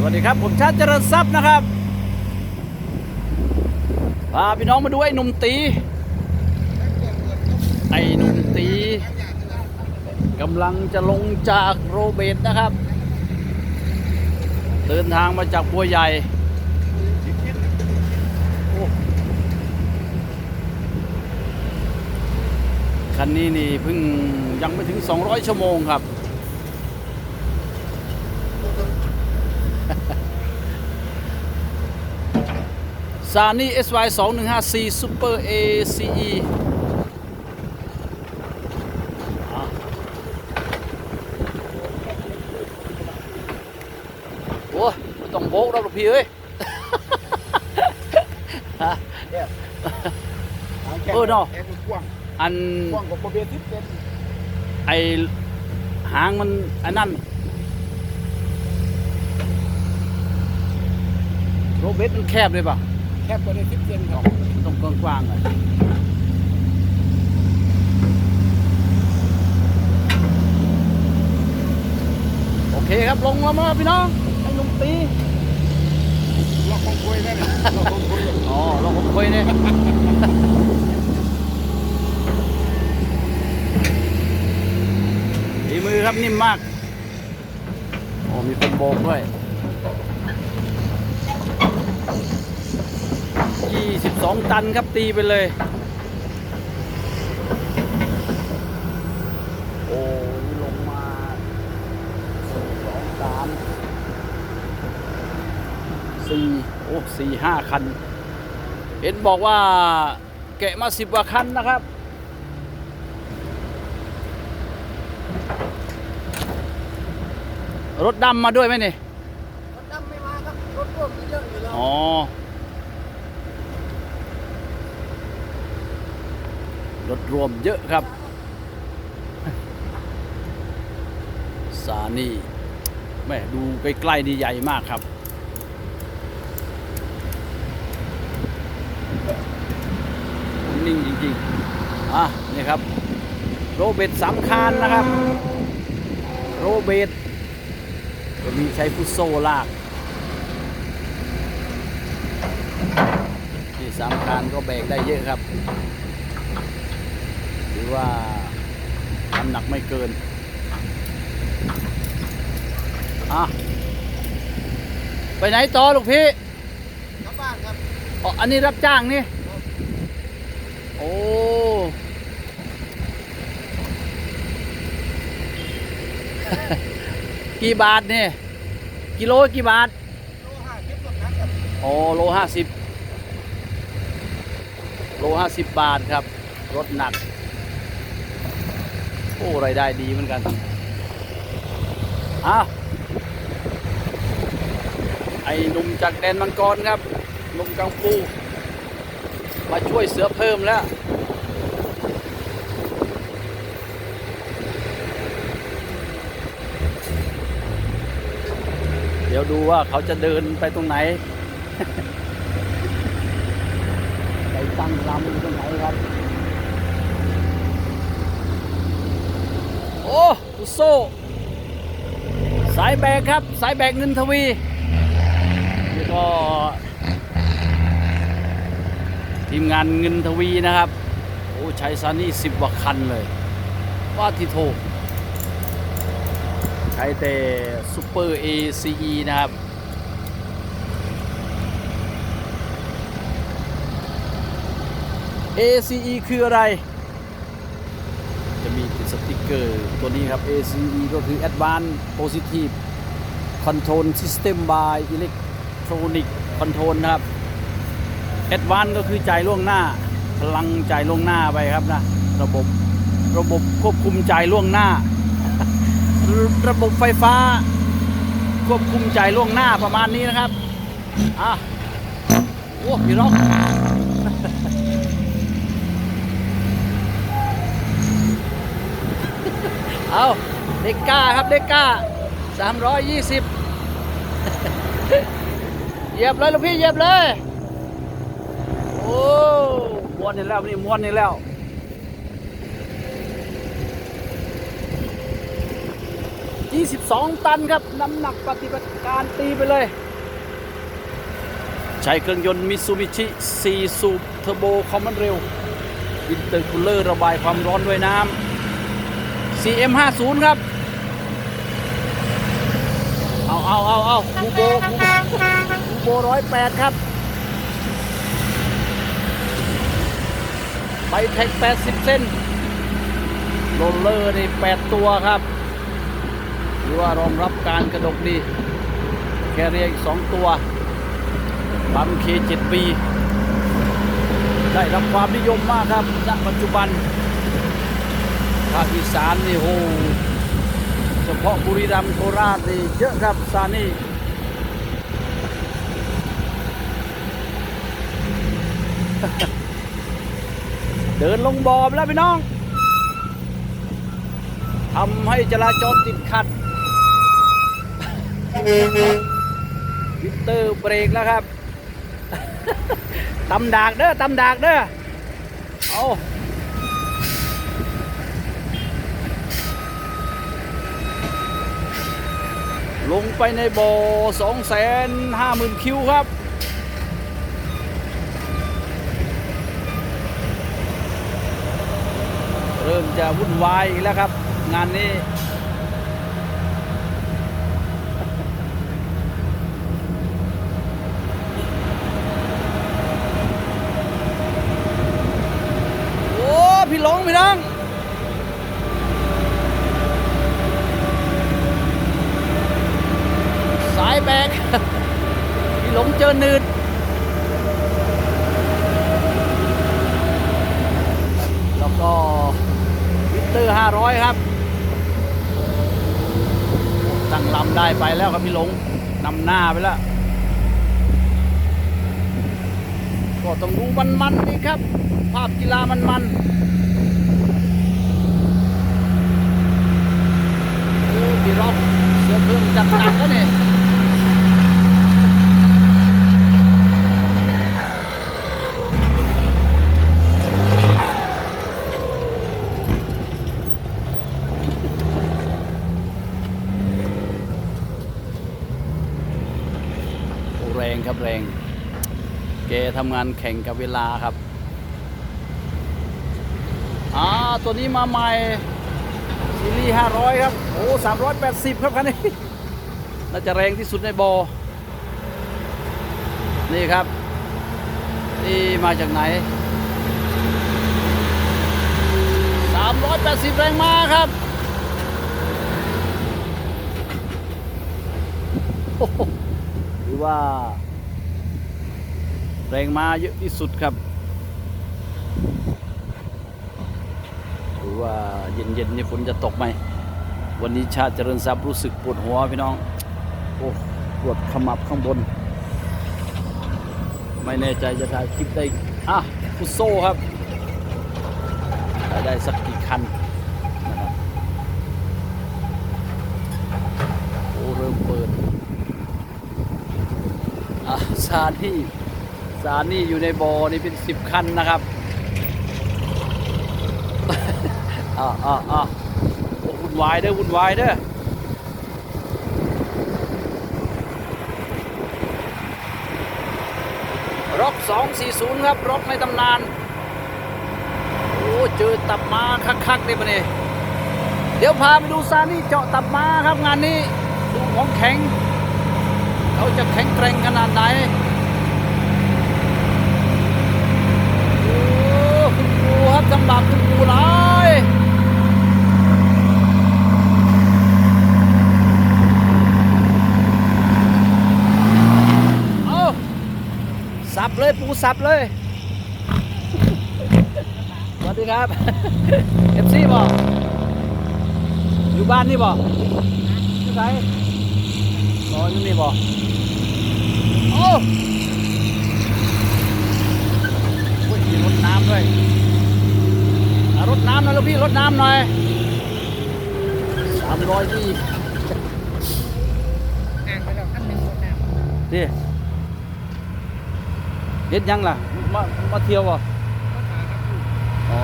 สวัสดีครับ ผมชาติเจริญทรัพย์นะครับพาพี่น้องมาดูไอ้หนุ่มตี ไอ้หนุ่มตีกำลังจะลงจากโรเบตนะครับ เดินทางมาจากบัวใหญ่คันนี้นี่เพิ่งยังไม่ถึง 200 ชั่วโมงครับ ซานี่ SY 2 1 5 4 Super ACE โอ้ยต้องโบกเราหรอกพี่เอ้ยเออเนาะอันไอหางมันอันนั้นโรเบตมันแคบเลยป่ะ แคบกว่าได้ทิปเซนครับมันต้องกว้างๆหน่อยโอเคครับลงแล้วมาพี่น้องให้ลุงตีลอกคงคุยได้เลยล็อกคงคุยอ๋อเราผมคุยเนี่ยดีมือครับนิ่มมากโอ้มีคนโบกด้วย 22ตันครับตีไปเลย โอ้นี่ลงมาสองสามสี่โอ้สี่ห้าคัน เห็นบอกว่าแกะมาสิบกว่าคันนะครับรถดำมาด้วยไหมนี่รถดำไม่มาครับ รถร่วมมีเยอะอยู่แล้วอ๋อ รถรวมเยอะครับ สานี่แม่ดูใกล้ๆนี่ใหญ่มากครับ นิ่งจริงๆ อะ นี่ครับ โรเบตสามคานนะครับ โรเบตจะมีใช้ฟุตโซลากที่สามคานก็แบกได้เยอะครับ รือว่าน้ำหนักไม่เกินอะไปไหนต่อลูกพี่กลับบ้านครับอ๋ออันนี้รับจ้างนี่โอ้กี่บาทเนี่ยกิโลกี่บาทโลห้าทิปรถนักครับโอ้โลห้าสิบโลห้าสิบบาทครับ รถหนัก โอ้รายได้ดีเหมือนกันอ้าวไอ้หนุ่มจากแดนมังกรครับหนุ่มกังฟูมาช่วยเสือเพิ่มแล้วเดี๋ยวดูว่าเขาจะเดินไปตรงไหน ไปตั้งลำอยู่ตรงไหนครับ โอ้โซสายแบกครับ สายแบกเงินทวีนี่ก็ ทีมงานเงินทวีนะครับ โอ้ใช้ซานี่สิบกว่าคันเลย ว่าทิโทใช้แต่ซูเปอร์ ACE นะครับ ACE คืออะไร จะมีติดสติกเกอร์ตัวนี้ครับ ACE ก็คือ Advanced Positive Control System by Electronic Control นะครับ Advanced ก็คือจ่ายล่วงหน้า พลังจ่ายล่วงหน้าไปครับนะ ระบบระบบควบคุมจ่ายล่วงหน้า ระบบไฟฟ้า ควบคุมจ่ายล่วงหน้าประมาณนี้นะครับ อะ โอ้พี่น้อง เอาเด็กก้าครับเด็กก้าสามร้อยยี่สิบเหยียบเลยลูกพี่เหยียบเลย โอ้ม้วนนี่แล้วนี่ม้วนนี่แล้วจ22ตันครับ น้ำหนักปฏิบัติการตีไปเลย ใช้เครื่องยนต์มิตซูบิชิ4สูบเทอร์โบคอมมอนเร็วอินเตอร์คูลเลอร์ระบายความร้อนด้วยน้ำ CM50 ครับ เอาเอาเอาเอาคูโบคูโบคูโบร้อยแปดครับ ไปแท็ก80เส้นโรลเลอร์นี่8ตัวครับหรือว่ารองรับการกระดกดี แคเรียอีก2ตัวปั๊มเค7ปีได้รับความนิยมมากครับณปัจจุบัน ภาคอีสานนี่โหเฉพาะบุรีรัมย์โคราชนี่เยอะครับซานี่เดินลงบ่อไปแล้วพี่น้องทำให้จราจรติดขัดวิเตอร์เบรกแล้วครับตำดากเด้อตำดากเด้อเอา ลงไปในบ่อสองแสนห้าหมื่นคิวครับ เริ่มจะวุ่นวายอีกแล้วครับ งานนี้ โอ้ พี่หลงพี่น้อง สายแบก พี่ หนืดแล้วก็วิตเตอร์ 500 ครับ ตั้งลำได้ไปแล้วครับพี่หลงนำหน้าไปแล้ว ก็ต้องดูมันๆนี่ครับ ภาพกีฬามันๆโอ้พี่ร็อกเสือเครื่องจัดหนักแล้วนี่โงครับแรงแกทำงานแข่งกับเวลาครับอ่าตัวนี้มาใหม่ซีรีส์500 ครับ โอ้380 ครับคันนี้ น่าจะแรงที่สุดในบอนี่ครับ นี่มาจากไหน 380 แรงมาครับโหหรือว่า แรงมาเยอะที่สุดครับหรือว่าเย็นๆนี่ฝนจะตกไหม วันนี้ชาติเจริญทรัพย์รู้สึกปวดหัวพี่น้อง โอ้ปวดขมับข้างบน ไม่แน่ใจจะถ่ายคลิปได้ อะฟุโซ่ครับ ได้สักกี่คันนะครับโอ้เริ่มเปิดอะซานี่ ซานี่อยู่ในบ่อนี่เป็นสิบคันนะครับอ่าอ่าอ่าโอ้วุ่นวายเด้อวุ่นวายเด้อร็อก240 ครับร็อกในตำนาน โอ้เจอตับมาคักๆเลยปะเนี่ยเดี๋ยวพาไปดูซานี่เจาะตับมาครับงานนี้ ดูของแข็ง เขาจะแข็งแกร่งขนาดไหน โอ้คุณ ครูครับลำบากคุณครูหลายเอาสับเลยปูสับเลยสวัสดีครับเอฟซีบอกอยู่บ้านนี่บอกที่ไหนอ๋ออยู่นี่บอกโอ้โหมีรถน้ำด้วย อะรถน้ำหน่อยลูกพี่รถน้ำหน่อยสามร้อยยี่อ่างไปแล้วขั้นหนึ่งหมดน้ำดิเด็ดยังล่ะ มามาเที่ยวอะก็ขาครับอยู่อ๋อ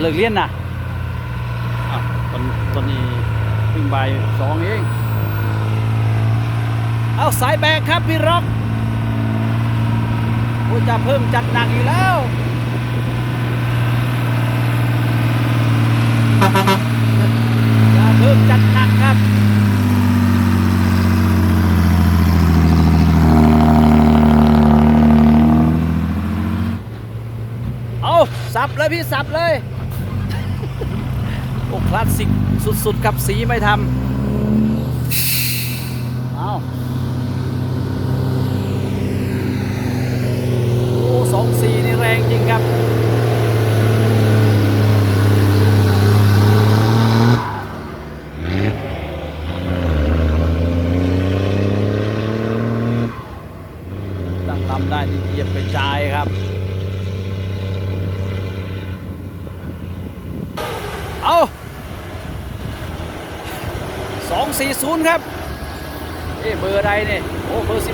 เลิกเรียนน่ะอะตอนอนตอนนี้วิ่งบ่ายสองเองเอาสายแบกครับพี่ร็อกโอ้จะเพิ่มจัดหนักอีกแล้วจะเพิ่มจัดหนักครับ เอาสับเลย พี่สับเลย โอ้คลาสสิกสุดๆกับสีไม่ทำ 40 ครับเอ๊เบอร์ใดเนี่ย โอ้ เบอร์ 11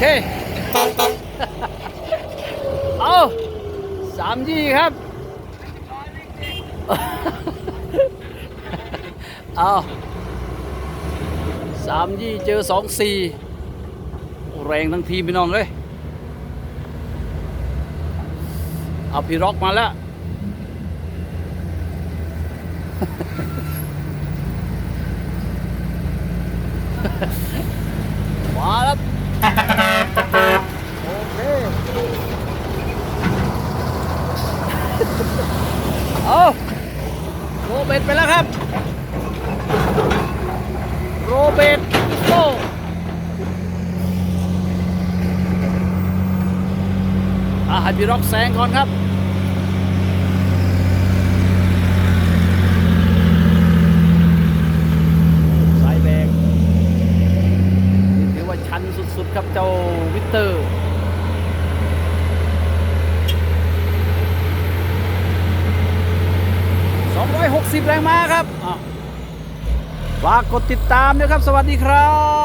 เฮ้เอาสามยี่ครับ เอาสามยี่เจอสองสี่แรงทั้งทีมพี่น้องเลย เอาพี่ร็อกมาแล้ว มาแล้วโอเคเอาโรเบิร์ตไปแล้วครับ โรเบิร์ต อาให้พี่ร็อกแซงก่อนครับสายแบกถือว่าชันสุดๆครับเจ้าวิกเตอร์260แรงม้าครับฝากกดติดตามด้วยครับ สวัสดีครับ